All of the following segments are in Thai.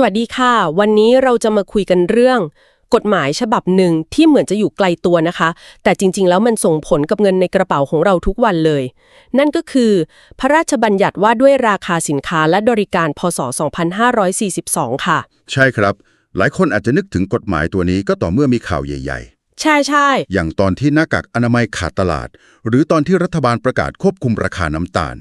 สวัสดีค่ะ วันนี้เราจะมาคุยกันเรื่อง กฎหมายฉบับหนึ่งที่เหมือนจะอยู่ไกลตัวนะคะ แต่จริงๆ แล้วมันส่งผลกับเงินในกระเป๋าของเราทุกวันเลย นั่นก็คือ พระราชบัญญัติว่าด้วยราคาสินค้าและบริการพศ 2542 ค่ะ ใช่ครับ หลายคนอาจจะนึกถึงกฎหมายตัวนี้ก็ต่อเมื่อมีข่าวใหญ่ใช่ใช่ๆอย่างตอนที่หน้ากากอนามัยขาดตลาด หรือตอนที่รัฐบาลประกาศควบคุมราคาน้ำตาล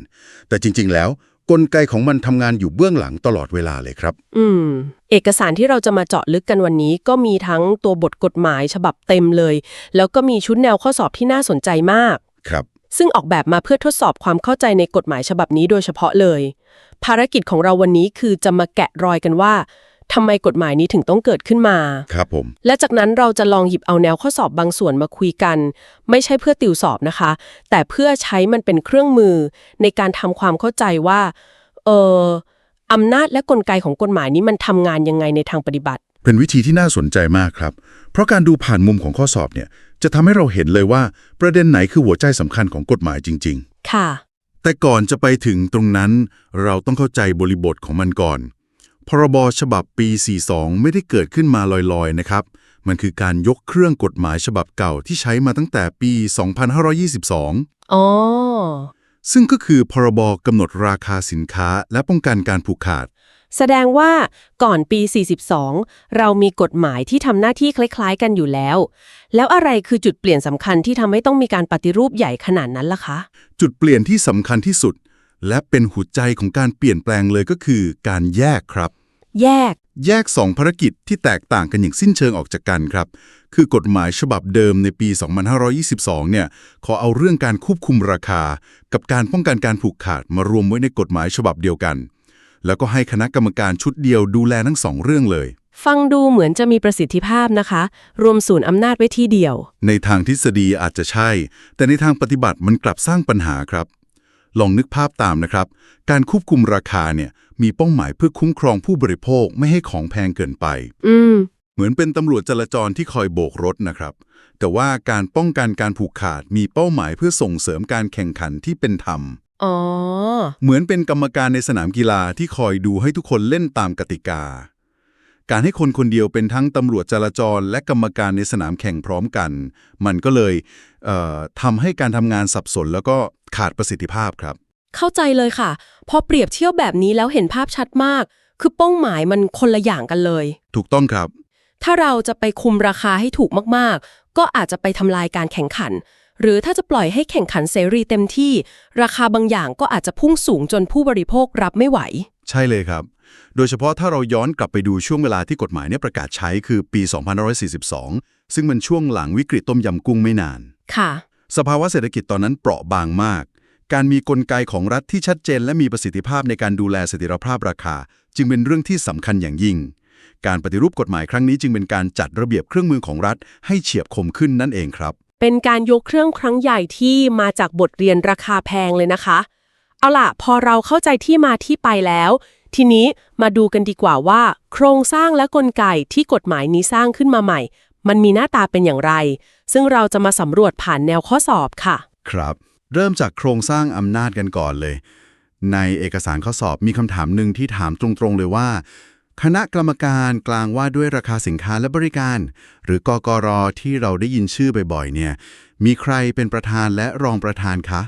แต่จริง ๆ แล้ว กลไกของมันทำงานอยู่เบื้องหลังตลอดเวลาเลยครับ อืม เอกสารที่เราจะมาเจาะลึกกันวันนี้ ก็มีทั้งตัวบทกฎหมายฉบับเต็มเลย แล้วก็มีชุดแนวข้อสอบที่น่าสนใจมาก ครับ ซึ่งออกแบบมาเพื่อทดสอบความเข้าใจในกฎหมายฉบับนี้โดยเฉพาะเลย ภารกิจของเราวันนี้คือจะมาแกะรอยกันว่า ทำไมกฎหมายนี้ถึงต้องเกิดขึ้นมา ครับผม และจากนั้นเราจะลองหยิบเอาแนวข้อสอบบางส่วนมาคุยกัน ไม่ใช่เพื่อติวสอบนะคะ แต่เพื่อใช้มันเป็นเครื่องมือ ในการทำความเข้าใจว่า เอออำนาจและกลไกของกฎหมายนี้มันทำงานยังไงในทางปฏิบัติ เป็นวิธีที่น่าสนใจมากครับ เพราะการดูผ่านมุมของข้อสอบเนี่ยจะทำให้เราเห็นเลยว่าประเด็นไหนคือหัวใจสำคัญของกฎหมายจริงค่ะๆแต่ก่อนจะไปถึงตรงนั้น เราต้องเข้าใจบริบทของมันก่อน พรบฉบับปี 42 ไม่ได้เกิดขึ้นมาลอยๆ นะครับ มันคือการยกเครื่องกฎหมายฉบับเก่าที่ใช้มาตั้งแต่ปี 2522 อ๋อ ซึ่งก็คือพรบกำหนดราคาสินค้าและป้องกันการผูกขาด แสดงว่าก่อนปี 42 เรามีกฎหมายที่ทำหน้าที่คล้ายๆ กันอยู่แล้ว แล้วอะไรคือจุดเปลี่ยนสำคัญที่ทำให้ต้องมีการปฏิรูปใหญ่ขนาดนั้นล่ะคะ จุดเปลี่ยนที่สำคัญที่สุด และเป็นหัวใจของการเปลี่ยนแปลงเลยก็คือการแยกครับ แยก แยกสองภารกิจที่แตกต่างกันอย่างสิ้นเชิงออกจากกันครับ คือกฎหมายฉบับเดิมในปี 2522 เนี่ย ขอเอาเรื่องการควบคุมราคา กับการป้องกันการผูกขาดมารวมไว้ในกฎหมายฉบับเดียวกัน แล้วก็ให้คณะกรรมการชุดเดียวดูแลทั้งสองเรื่องเลยฟังดูเหมือนจะมีประสิทธิภาพนะคะ รวมศูนย์อำนาจไว้ที่เดียว ในทางทฤษฎีอาจจะใช่ แต่ในทางปฏิบัติมันกลับสร้างปัญหาครับ ลองนึกภาพตามนะครับ การควบคุมราคาเนี่ยมีเป้าหมายเพื่อคุ้มครองผู้บริโภคไม่ให้ของแพงเกินไปอืมเหมือนเป็นตำรวจจราจรที่คอยโบกรถนะครับ แต่ว่าการป้องกันการผูกขาดมีเป้าหมายเพื่อส่งเสริมการแข่งขันที่เป็นธรรมอ๋อเหมือนเป็นกรรมการในสนามกีฬาที่คอยดูให้ทุกคนเล่นตามกติกา การให้คนคนเดียวเป็นทั้งตำรวจจราจร และกรรมการในสนามแข่งพร้อมกัน มันก็เลยเอ่อทำให้การทำงานสับสนแล้วก็ขาดประสิทธิภาพครับ เข้าใจเลยค่ะ พอเปรียบเทียบแบบนี้แล้วเห็นภาพชัดมาก คือเป้าหมายมันคนละอย่างกันเลย ถูกต้องครับ ถ้าเราจะไปคุมราคาให้ถูกมากๆ ก็อาจจะไปทำลายการแข่งขัน หรือถ้าจะปล่อยให้แข่งขันเสรีเต็มที่ ราคาบางอย่างก็อาจจะพุ่งสูงจนผู้บริโภครับไม่ไหว ใช่เลยครับ โดยเฉพาะถ้าเราย้อนกลับไปดูช่วงเวลาที่กฎหมายเนี่ยประกาศใช้คือปี 2542 ซึ่งมันช่วงหลังวิกฤตต้มยำกุ้งไม่นาน ค่ะ สภาวะเศรษฐกิจตอนนั้นเปราะบางมาก การมีกลไกของรัฐที่ชัดเจน และมีประสิทธิภาพในการดูแลเสถียรภาพราคา จึงเป็นเรื่องที่สำคัญอย่างยิ่ง การปฏิรูปกฎหมายครั้งนี้จึงเป็นการจัดระเบียบเครื่องมือของรัฐ ให้เฉียบคมขึ้นนั่นเองครับ เป็นการยกเครื่องครั้งใหญ่ที่มาจากบทเรียนราคาแพงเลยนะคะ เอาล่ะ พอเราเข้าใจที่มาที่ไปแล้ว ทีนี้มาดูกันดีกว่าว่า โครงสร้างและกลไกที่กฎหมายนี้สร้างขึ้นมาใหม่ มันมีหน้าตาเป็นอย่างไร ซึ่งเราจะมาสำรวจผ่านแนวข้อสอบค่ะ ครับ เริ่มจากโครงสร้างอำนาจกันก่อนเลย ในเอกสารข้อสอบมีคำถามหนึ่งที่ถามตรงๆเลยว่า คณะกรรมการกลางว่าด้วยราคาสินค้าและบริการ หรือกกรที่เราได้ยินชื่อบ่อยๆเนี่ย มีใครเป็นประธานและรองประธานคะ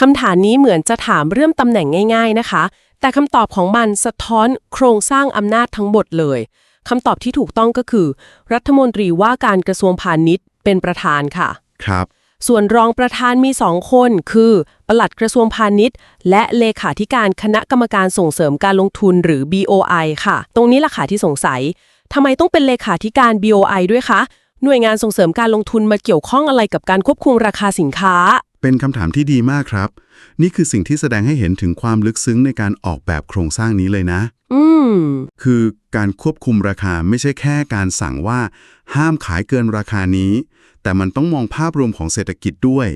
คำถามนี้เหมือนจะถามเรื่องตำแหน่งง่าย ๆนะคะ แต่คำตอบของมันสะท้อนโครงสร้างอำนาจทั้งหมดเลยคำตอบที่ถูกต้องก็คือ รัฐมนตรีว่าการกระทรวงพาณิชย์เป็นประธานค่ะ ครับ ส่วนรองประธานมีสองคน คือ ปลัดกระทรวงพาณิชย์ และเลขาธิการคณะกรรมการส่งเสริมการลงทุนหรือ BOI ค่ะ ตรงนี้ล่ะค่ะที่สงสัยทำไมต้องเป็นเลขาธิการ BOI ด้วยคะ หน่วยงานส่งเสริมการลงทุนมาเกี่ยวข้องอะไรกับการควบคุมราคาสินค้า เป็นคำถามที่ดีมากครับ นี่คือสิ่งที่แสดงให้เห็นถึงความลึกซึ้งในการออกแบบโครงสร้างนี้เลยนะ อืม คือการควบคุมราคาไม่ใช่แค่การสั่งว่า ห้ามขายเกินราคานี้ แต่มันต้องมองภาพรวมของเศรษฐกิจด้วย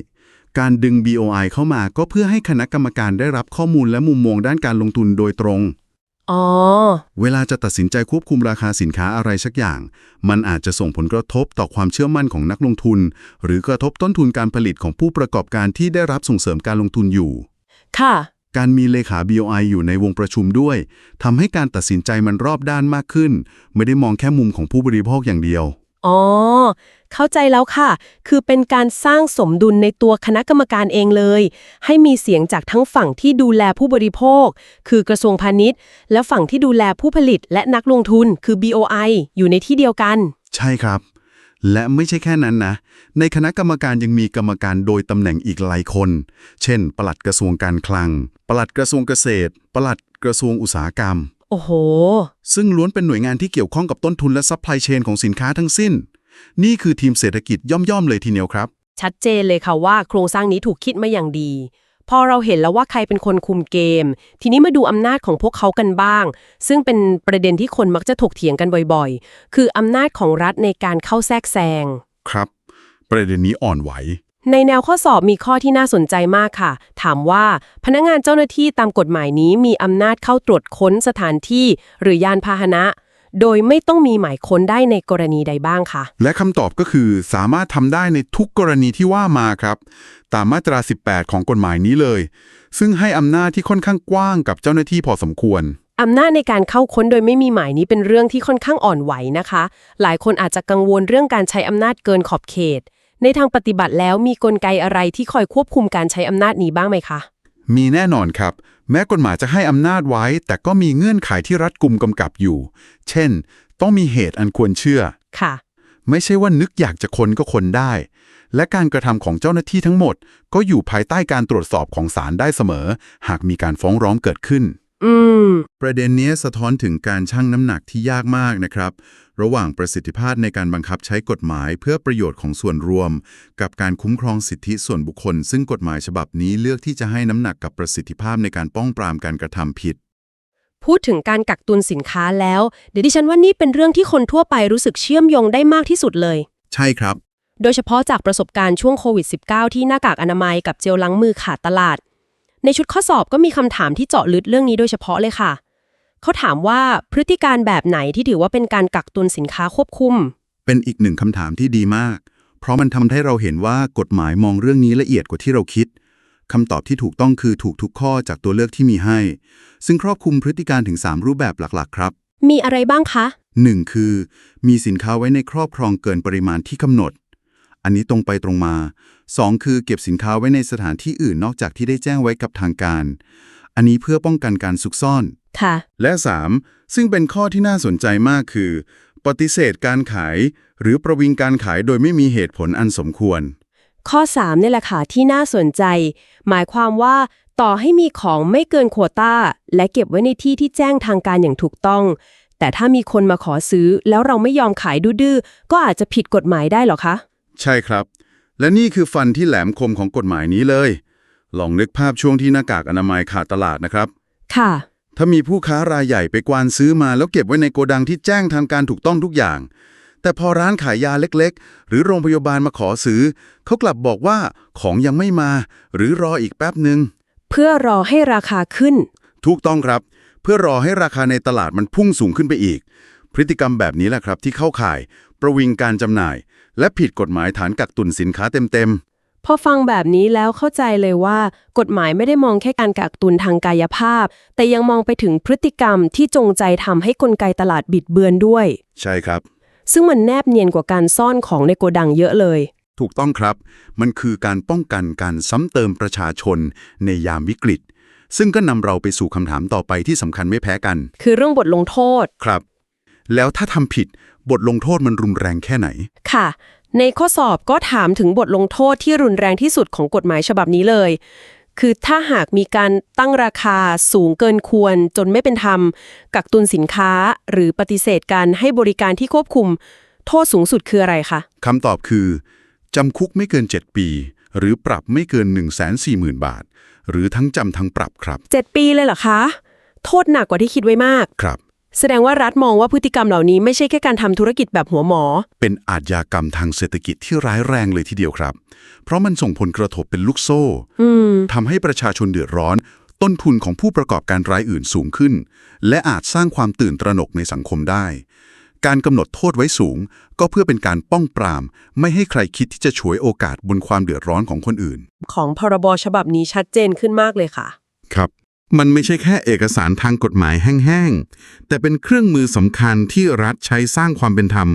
การดึง BOI เข้ามาก็เพื่อให้คณะกรรมการได้รับข้อมูลและมุมมองด้านการลงทุนโดยตรง อ๋อ เวลาจะตัดสินใจควบคุมราคาสินค้าอะไรสักอย่าง มันอาจจะส่งผลกระทบต่อความเชื่อมั่นของนักลงทุน หรือกระทบต้นทุนการผลิตของผู้ประกอบการที่ได้รับส่งเสริมการลงทุนอยู่ ค่ะ การมีเลขา BOI อยู่ในวงประชุมด้วยทำให้การตัดสินใจมันรอบด้านมากขึ้น ไม่ได้มองแค่มุมของผู้บริโภคอย่างเดียว อ๋อ เข้าใจแล้วค่ะ คือเป็นการสร้างสมดุลในตัวคณะกรรมการเองเลย ให้มีเสียงจากทั้งฝั่งที่ดูแลผู้บริโภค คือกระทรวงพาณิชย์ และฝั่งที่ดูแลผู้ผลิตและนักลงทุน คือ BOI อยู่ในที่เดียวกัน ใช่ครับ และไม่ใช่แค่นั้นนะ ในคณะกรรมการยังมีกรรมการโดยตำแหน่งอีกหลายคน เช่น ปลัดกระทรวงการคลัง ปลัดกระทรวงเกษตร ปลัดกระทรวงอุตสาหกรรม โอ้โห ซึ่งล้วนเป็นหน่วยงานที่เกี่ยวข้องกับต้นทุนและซัพพลายเชนของสินค้าทั้งสิ้น นี่คือทีมเศรษฐกิจย่อมๆเลยทีเดียวครับ ชัดเจนเลยค่ะว่าโครงสร้างนี้ถูกคิดมาอย่างดี พอเราเห็นแล้วว่าใครเป็นคนคุมเกม ทีนี้มาดูอำนาจของพวกเขากันบ้าง ซึ่งเป็นประเด็นที่คนมักจะถกเถียงกันบ่อยๆ คืออำนาจของรัฐในการเข้าแทรกแซง ครับ ประเด็นนี้อ่อนไหว ในแนวข้อสอบมีข้อที่น่าสนใจมากค่ะ ถามว่าพนักงานเจ้าหน้าที่ตามกฎหมายนี้มีอำนาจเข้าตรวจค้นสถานที่หรือยานพาหนะ โดยไม่ต้องมีหมายค้นได้ในกรณีใดบ้างคะและคำตอบก็คือสามารถทำได้ในทุกกรณีที่ว่ามาครับ ตามมาตรา 18 ของกฎหมายนี้เลย ซึ่งให้อำนาจที่ค่อนข้างกว้างกับเจ้าหน้าที่พอสมควรอำนาจในการเข้าค้นโดยไม่มีหมายนี้เป็นเรื่องที่ค่อนข้างอ่อนไหวนะคะ หลายคนอาจจะกังวลเรื่องการใช้อำนาจเกินขอบเขต ในทางปฏิบัติแล้วมีกลไกอะไรที่คอยควบคุมการใช้อำนาจนี้บ้างไหมคะ มีแน่นอนครับ แม้กฎหมายจะให้อำนาจไว้ แต่ก็มีเงื่อนไขที่รัดกุมกำกับอยู่ เช่น ต้องมีเหตุอันควรเชื่อ ค่ะ ไม่ใช่ว่านึกอยากจะคนก็คนได้ และการกระทำของเจ้าหน้าที่ทั้งหมด ก็อยู่ภายใต้การตรวจสอบของศาลได้เสมอ หากมีการฟ้องร้องเกิดขึ้น อืม ประเด็นนี้สะท้อนถึงการชั่งน้ำหนักที่ยากมากนะครับ ระหว่างประสิทธิภาพในการบังคับใช้กฎหมายเพื่อประโยชน์ของส่วนรวม กับการคุ้มครองสิทธิส่วนบุคคล ซึ่งกฎหมายฉบับนี้เลือกที่จะให้น้ำหนักกับประสิทธิภาพในการป้องปรามการกระทำผิด พูดถึงการกักตุนสินค้าแล้ว เดี๋ยวดิฉันว่านี่เป็นเรื่องที่คนทั่วไปรู้สึกเชื่อมโยงได้มากที่สุดเลย ใช่ครับ โดยเฉพาะจากประสบการณ์ช่วงโควิด -19 ที่หน้ากากอนามัยกับเจลล้างมือขาดตลาด ในชุดข้อสอบก็มีคำถามที่เจาะลึกเรื่องนี้โดยเฉพาะเลยค่ะ เขาถามว่าพฤติการแบบไหนที่ถือว่าเป็นการกักตุนสินค้าควบคุม เป็นอีกหนึ่งคำถามที่ดีมาก เพราะมันทำให้เราเห็นว่ากฎหมายมองเรื่องนี้ละเอียดกว่าที่เราคิดคำตอบที่ถูกต้องคือถูกทุกข้อจากตัวเลือกที่มีให้ ซึ่งครอบคลุมพฤติการถึง 3 รูปแบบหลักๆ ครับ มีอะไรบ้างคะ 1. คือ มีสินค้าไว้ในครอบครองเกินปริมาณที่กำหนด อันนี้ตรงไปตรงมา 2. คือเก็บสินค้าไว้ในสถานที่อื่นนอกจากที่ได้แจ้งไว้กับทางการ อันนี้เพื่อป้องกันการซุกซ่อน ค่ะ และ 3. ซึ่งเป็นข้อที่น่าสนใจมากคือ ปฏิเสธการขาย หรือประวิงการขายโดยไม่มีเหตุผลอันสมควร ข้อ3เนี่ยแหละค่ะที่น่าสนใจ หมายความว่าต่อให้มีของไม่เกินโควต้าและเก็บไว้ในที่ที่แจ้งทางการอย่างถูกต้อง แต่ถ้ามีคนมาขอซื้อแล้วเราไม่ยอมขายดื้อๆก็อาจจะผิดกฎหมายได้เหรอคะ ใช่ครับ และนี่คือฟันที่แหลมคมของกฎหมายนี้เลย ลองนึกภาพช่วงที่หน้ากากอนามัยขาดตลาดนะครับ ค่ะ ถ้ามีผู้ค้ารายใหญ่ไปกวานซื้อมาแล้วเก็บไว้ในโกดังที่แจ้งทางการถูกต้องทุกอย่าง แต่พอร้านขายยาเล็กๆ หรือโรงพยาบาลมาขอซื้อ เขากลับบอกว่าของยังไม่มา หรือรออีกแป๊บหนึ่งเพื่อรอให้ราคาขึ้น ถูกต้องครับ เพื่อรอให้ราคาในตลาดมันพุ่งสูงขึ้นไปอีก พฤติกรรมแบบนี้แหละครับที่เข้าข่าย ประวิงการจำหน่าย และผิดกฎหมายฐานกักตุนสินค้าเต็มพอฟังแบบนี้แล้วเข้าใจเลยว่า กฎหมายไม่ได้มองแค่การกักตุนทางกายภาพ แต่ยังมองไปถึงพฤติกรรมที่จงใจทำให้กลไกตลาดบิดเบือนด้วยๆใช่ครับ ซึ่งมันแนบเนียนกว่าการซ่อนของในโกดังเยอะเลย ถูกต้องครับ มันคือการป้องกันการซ้ำเติมประชาชน ในยามวิกฤต ซึ่งก็นำเราไปสู่คำถามต่อไปที่สำคัญไม่แพ้กัน คือเรื่องบทลงโทษ ครับ แล้วถ้าทำผิด บทลงโทษมันรุนแรงแค่ไหน ค่ะ ในข้อสอบก็ถามถึงบทลงโทษที่รุนแรงที่สุดของกฎหมายฉบับนี้เลย คือถ้าหากมีการตั้งราคาสูงเกินควรจนไม่เป็นธรรม กักตุนสินค้า หรือปฏิเสธการให้บริการที่ควบคุม โทษสูงสุดคืออะไรคะคำตอบคือจำคุกไม่เกิน 7 ปี หรือปรับไม่เกิน 140,000 บาท หรือทั้งจำทั้งปรับครับ 7 ปีเลยเหรอคะ โทษหนักกว่าที่คิดไว้มาก ครับ แสดงว่ารัฐมองว่าพฤติกรรมเหล่านี้ไม่ใช่แค่การทำธุรกิจแบบหัวหมอ เป็นอาชญากรรมทางเศรษฐกิจที่ร้ายแรงเลยทีเดียวครับ เพราะมันส่งผลกระทบเป็นลูกโซ่อืมทำให้ประชาชนเดือดร้อน ต้นทุนของผู้ประกอบการรายอื่นสูงขึ้น และอาจสร้างความตื่นตระหนกในสังคมได้ การกำหนดโทษไว้สูง ก็เพื่อเป็นการป้องปราม ไม่ให้ใครคิดที่จะฉวยโอกาสบนความเดือดร้อนของคนอื่น ของพรบฉบับนี้ชัดเจนขึ้นมากเลยค่ะ ครับ มันไม่ใช่แค่เอกสารทางกฎหมายแห้งๆ แต่เป็นเครื่องมือสำคัญที่รัฐใช้สร้างความเป็นธรรม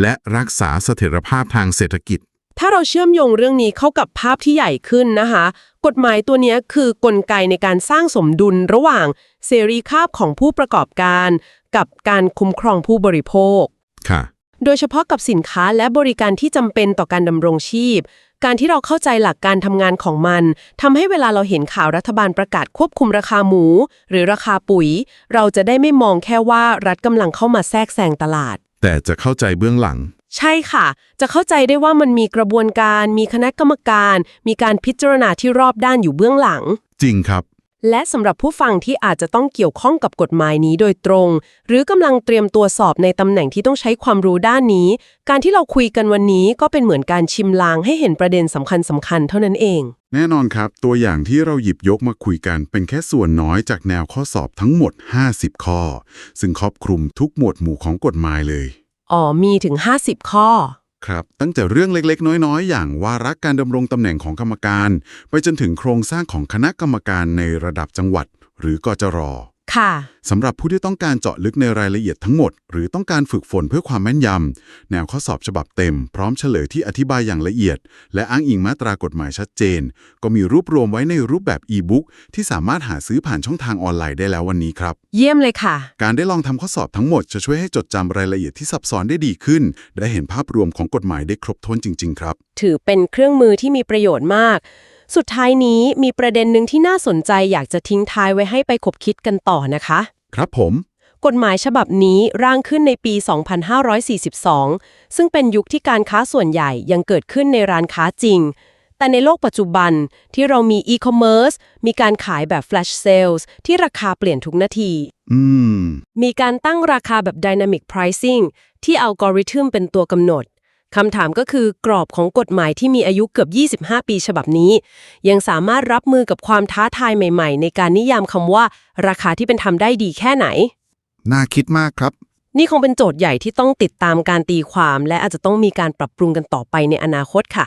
และรักษาเสถียรภาพทางเศรษฐกิจ ถ้าเราเชื่อมโยงเรื่องนี้เข้ากับภาพที่ใหญ่ขึ้นนะคะ กฎหมายตัวเนี้ยคือกลไกในการสร้างสมดุลระหว่างเสรีภาพของผู้ประกอบการ กับการคุ้มครองผู้บริโภค ค่ะ โดยเฉพาะกับสินค้าและบริการที่จำเป็นต่อการดำรงชีพ การที่เราเข้าใจหลักการทำงานของมัน ทำให้เวลาเราเห็นข่าวรัฐบาลประกาศควบคุมราคาหมู หรือราคาปุ๋ย เราจะได้ไม่มองแค่ว่ารัฐกำลังเข้ามาแทรกแซงตลาด แต่จะเข้าใจเบื้องหลัง ใช่ค่ะ จะเข้าใจได้ว่ามันมีกระบวนการ มีคณะกรรมการ มีการพิจารณาที่รอบด้านอยู่เบื้องหลัง จริงครับ และสำหรับผู้ฟังที่อาจจะต้องเกี่ยวข้องกับกฎหมายนี้โดยตรง หรือกำลังเตรียมตัวสอบในตำแหน่งที่ต้องใช้ความรู้ด้านนี้ การที่เราคุยกันวันนี้ก็เป็นเหมือนการชิมลางให้เห็นประเด็นสำคัญสำคัญๆเท่านั้นเอง แน่นอนครับ ตัวอย่างที่เราหยิบยกมาคุยกันเป็นแค่ส่วนน้อยจากแนวข้อสอบทั้งหมด 50 ข้อ ซึ่งครอบคลุมทุกหมวดหมู่ของกฎหมายเลย อ๋อมีถึง 50 ข้อ ครับตั้งแต่เรื่องเล็กๆ น้อยๆ อย่างวาระการดำรงตำแหน่งของกรรมการ ไปจนถึงโครงสร้างของคณะกรรมการในระดับจังหวัด หรือกจร ค่ะ สำหรับผู้ที่ต้องการเจาะลึกในรายละเอียดทั้งหมด หรือต้องการฝึกฝนเพื่อความแม่นยำ แนวข้อสอบฉบับเต็ม พร้อมเฉลยที่อธิบายอย่างละเอียด และอ้างอิงมาตรากฎหมายชัดเจน ก็มีรวบรวมไว้ในรูปแบบอีบุ๊กที่สามารถหาซื้อผ่านช่องทางออนไลน์ได้แล้ววันนี้ครับ เยี่ยมเลยค่ะ การได้ลองทำข้อสอบทั้งหมดจะช่วยให้จดจำรายละเอียดที่ซับซ้อนได้ดีขึ้นได้เห็นภาพรวมของกฎหมายได้ครบถ้วนจริง ๆ ครับ ถือเป็นเครื่องมือที่มีประโยชน์มาก สุดท้ายนี้มีประเด็นหนึ่งที่น่าสนใจอยากจะทิ้งท้ายไว้ให้ไปขบคิดกันต่อนะคะ ครับผม กฎหมายฉบับนี้ร่างขึ้นในปี 2542 ซึ่งเป็นยุคที่การค้าส่วนใหญ่ยังเกิดขึ้นในร้านค้าจริง แต่ในโลกปัจจุบันที่เรามีอีคอมเมิร์ซมีการขายแบบ flash sales ที่ราคาเปลี่ยนทุกนาที อืม มีการตั้งราคาแบบ dynamic pricing ที่อัลกอริทึมเป็นตัวกำหนด คำถามก็คือกรอบของกฎหมายที่มีอายุเกือบ 25 ปีฉบับนี้ ยังสามารถรับมือกับความท้าทายใหม่ๆ ในการนิยามคำว่า ราคาที่เป็นธรรมได้ดีแค่ไหน น่าคิดมากครับ นี่คงเป็นโจทย์ใหญ่ที่ต้องติดตามการตีความ และอาจจะต้องมีการปรับปรุงกันต่อไปในอนาคตค่ะ